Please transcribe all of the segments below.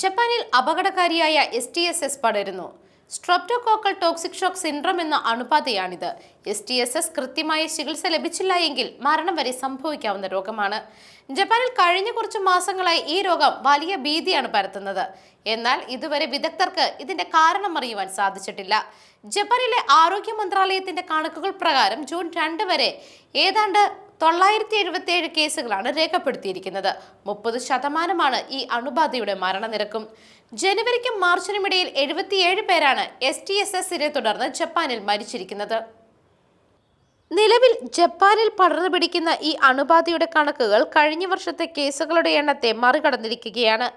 ജപ്പാനിൽ അപകടകാരിയായ S T S S പടരുന്നു. സ്ട്രെപ്റ്റോകോക്കൽ ടോക്സിക് ഷോക്ക് സിൻഡ്രം എന്ന അണുബാധയാണിത്. എസ് ടി എസ് എസ് കൃത്യമായ ചികിത്സ ലഭിച്ചില്ല എങ്കിൽ മരണം വരെ സംഭവിക്കാവുന്ന രോഗമാണ്. ജപ്പാനിൽ കഴിഞ്ഞ കുറച്ച് മാസങ്ങളായി ഈ രോഗം വലിയ ഭീതിയാണ് പരത്തുന്നത്. എന്നാൽ ഇതുവരെ വിദഗ്ധർക്ക് ഇതിന്റെ കാരണം അറിയുവാൻ സാധിച്ചിട്ടില്ല. ജപ്പാനിലെ ആരോഗ്യ മന്ത്രാലയത്തിന്റെ കണക്കുകൾ പ്രകാരം ജൂൺ രണ്ട് വരെ ഏതാണ്ട് തൊള്ളായിരത്തി എഴുപത്തി ഏഴ് കേസുകളാണ് രേഖപ്പെടുത്തിയിരിക്കുന്നത്. മുപ്പത് ശതമാനമാണ് ഈ അണുബാധയുടെ മരണനിരക്കും. ജനുവരിക്കും മാർച്ചിനും ഇടയിൽ എഴുപത്തിയേഴ് പേരാണ് എസ് ടി എസ് എസിനെ തുടർന്ന് ജപ്പാനിൽ മരിച്ചിരിക്കുന്നത്. നിലവിൽ ജപ്പാനിൽ പടർന്നു പിടിക്കുന്ന ഈ അണുബാധയുടെ കണക്കുകൾ കഴിഞ്ഞ വർഷത്തെ കേസുകളുടെ എണ്ണത്തെ മറികടന്നിരിക്കുകയാണ്.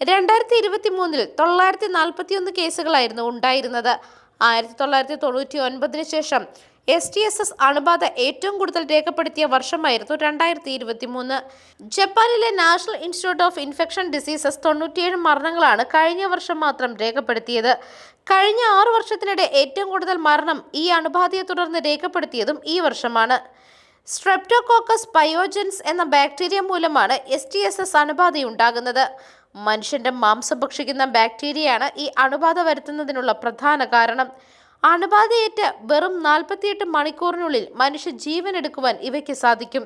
രണ്ടായിരത്തി ഇരുപത്തി മൂന്നിൽ തൊള്ളായിരത്തി നാൽപ്പത്തി ഒന്ന് കേസുകളായിരുന്നു ഉണ്ടായിരുന്നത്. ആയിരത്തി തൊള്ളായിരത്തി തൊണ്ണൂറ്റി ഒൻപതിന് ശേഷം എസ് ടി എസ് എസ് അണുബാധ ഏറ്റവും കൂടുതൽ രേഖപ്പെടുത്തിയ വർഷമായിരുന്നു രണ്ടായിരത്തി ഇരുപത്തി മൂന്ന് ജപ്പാനിലെ national institute of infection diseases തൊണ്ണൂറ്റിയേഴ് മരണങ്ങളാണ് കഴിഞ്ഞ വർഷം മാത്രം രേഖപ്പെടുത്തിയത്. കഴിഞ്ഞ ആറു വർഷത്തിനിടെ ഏറ്റവും കൂടുതൽ മരണം ഈ അണുബാധയെ തുടർന്ന് രേഖപ്പെടുത്തിയതും ഈ വർഷമാണ്. സ്ട്രെപ്റ്റോകോക്കസ് പയോജൻസ് എന്ന ബാക്ടീരിയ മൂലമാണ് എസ് ടി എസ് എസ് അണുബാധയുണ്ടാകുന്നത്. മനുഷ്യന്റെ മാംസം ഭക്ഷിക്കുന്ന ബാക്ടീരിയയാണ് ഈ അണുബാധ വരുത്തുന്നതിനുള്ള പ്രധാന കാരണം. അണുബാധയേറ്റ് വെറും നാൽപ്പത്തിയെട്ട് മണിക്കൂറിനുള്ളിൽ മനുഷ്യ ജീവൻ എടുക്കുവാൻ ഇവയ്ക്ക് സാധിക്കും.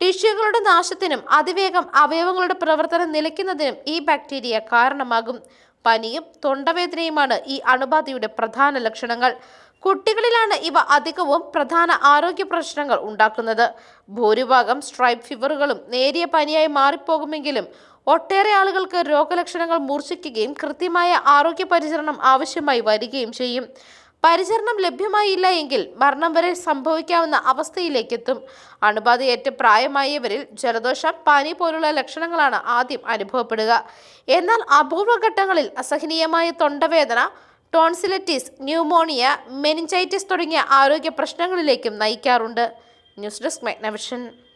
ടിഷ്യൂകളുടെ നാശത്തിനും അതിവേഗം അവയവങ്ങളുടെ പ്രവർത്തനം നിലയ്ക്കുന്നതിനും ഈ ബാക്ടീരിയ കാരണമാകും. പനിയും തൊണ്ടവേദനയുമാണ് ഈ അണുബാധയുടെ പ്രധാന ലക്ഷണങ്ങൾ. കുട്ടികളിലാണ് ഇവ അധികവും പ്രധാന ആരോഗ്യ പ്രശ്നങ്ങൾ ഉണ്ടാക്കുന്നത്. ഭൂരിഭാഗം സ്ട്രൈപ്പ് ഫീവറുകളും നേരിയ പനിയായി മാറിപ്പോകുമെങ്കിലും ഒട്ടേറെ ആളുകൾക്ക് രോഗലക്ഷണങ്ങൾ മൂർച്ഛിക്കുകയും കൃത്യമായ ആരോഗ്യ പരിചരണം ആവശ്യമായി വരികയും ചെയ്യും. പരിചരണം ലഭ്യമായില്ല എങ്കിൽ മരണം വരെ സംഭവിക്കാവുന്ന അവസ്ഥയിലേക്കെത്തും. അണുബാധയേറ്റ പ്രായമായവരിൽ ജലദോഷം പനി പോലുള്ള ലക്ഷണങ്ങളാണ് ആദ്യം അനുഭവപ്പെടുക. എന്നാൽ അപൂർവ ഘട്ടങ്ങളിൽ അസഹനീയമായ തൊണ്ടവേദന ടോൺസിലറ്റിസ് ന്യൂമോണിയ മെനിഞ്ചൈറ്റിസ് തുടങ്ങിയ ആരോഗ്യ പ്രശ്നങ്ങളിലേക്കും നയിക്കാറുണ്ട്. News desk മെഗ്നവിഷൻ.